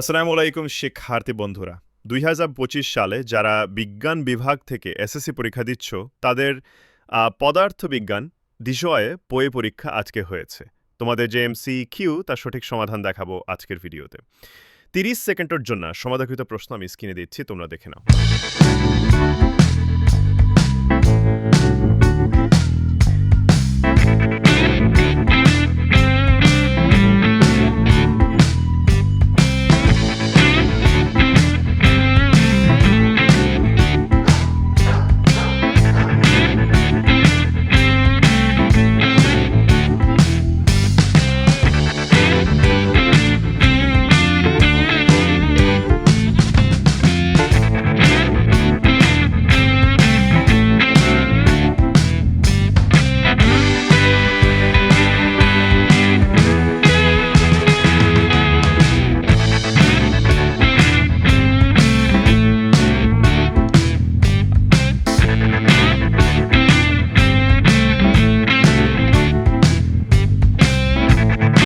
আসসালামু আলাইকুম, শিক্ষার্থী বন্ধুরা। দুই হাজার পঁচিশ সালে যারা বিজ্ঞান বিভাগ থেকে এসএসসি পরীক্ষা দিচ্ছ, তাদের পদার্থবিজ্ঞান বিষয়ে বইয়ে পরীক্ষা আজকে হয়েছে। তোমাদের যে এমসি কিউ তার সঠিক সমাধান দেখাবো আজকের ভিডিওতে। তিরিশ সেকেন্ডের জন্য সমাধাকৃত প্রশ্ন আমি স্ক্রিনে দিচ্ছি, তোমরা দেখে নাও।